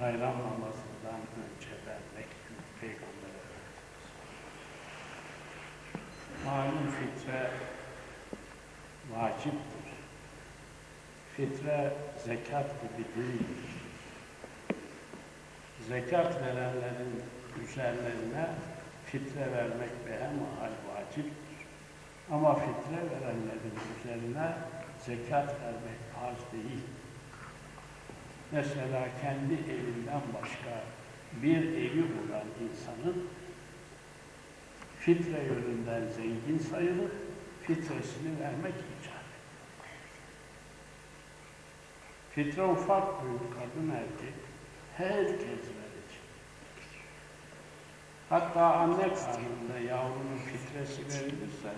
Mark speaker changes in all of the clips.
Speaker 1: bayram namazından önce vermek Peygamber Efendimiz. Malum fitre vaciptir. Fitre zekat gibi değildir. Zekat verenlerin üzerlerine fitre vermek behemahal vaciptir. Ama fitre verenlerin üzerine zekat vermek farz değil. Mesela kendi evinden başka bir evi olan insanın fitre yönünden zengin sayılır, fitresini vermek icap Fitre ufak büyük kadın erkek herkes verecek. Hatta anne karnında yavrunun fitresi verilirse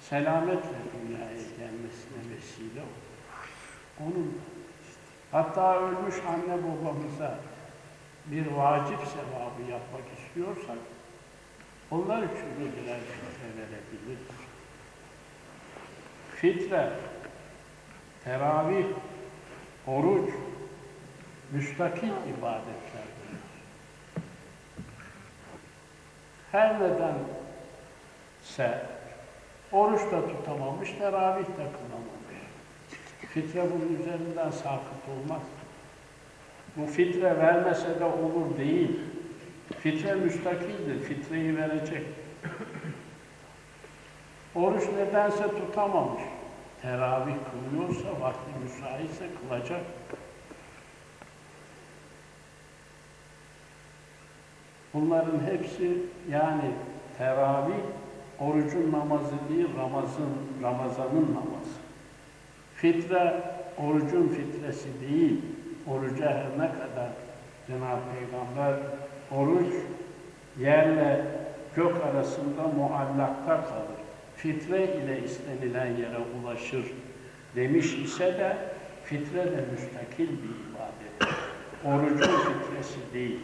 Speaker 1: selametle dünyaya gelmesine vesile olur. Onun hatta ölmüş anne babamıza bir vacip sevabı yapmak istiyorsak onlar için de birer fitre verebiliriz. Fitre, teravih, oruç, müstakil ibadetlerdir. Her nedense oruç da tutamamış, teravih de kılamamış. Fitre bunun üzerinden sakıt olmaz. Bu fitre vermese de olur değil. Fitre müstakildir, fitreyi verecek. Oruç nedense tutamamış. Teravih kılıyorsa, vakti müsaitse kılacak. Bunların hepsi yani teravih orucun namazı değil, Ramazan, Ramazan'ın namazı. Fitre orucun fitresi değil. Oruca her ne kadar Cenab-ı Peygamber oruç yerle gök arasında muallakta kalır. Fitre ile istenilen yere ulaşır demiş ise de fitre de müstakil bir ibadet. Orucun fitresi değil.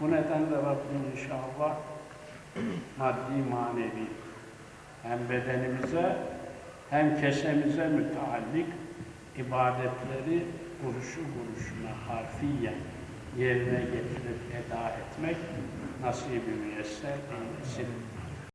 Speaker 1: Bu nedenle Rabbim inşallah maddi manevi hem bedenimize hem kesemize müteallik ibadetleri vuruşu vuruşuna harfiyen yerine getirip eda etmek nasibi müyesser eylesin.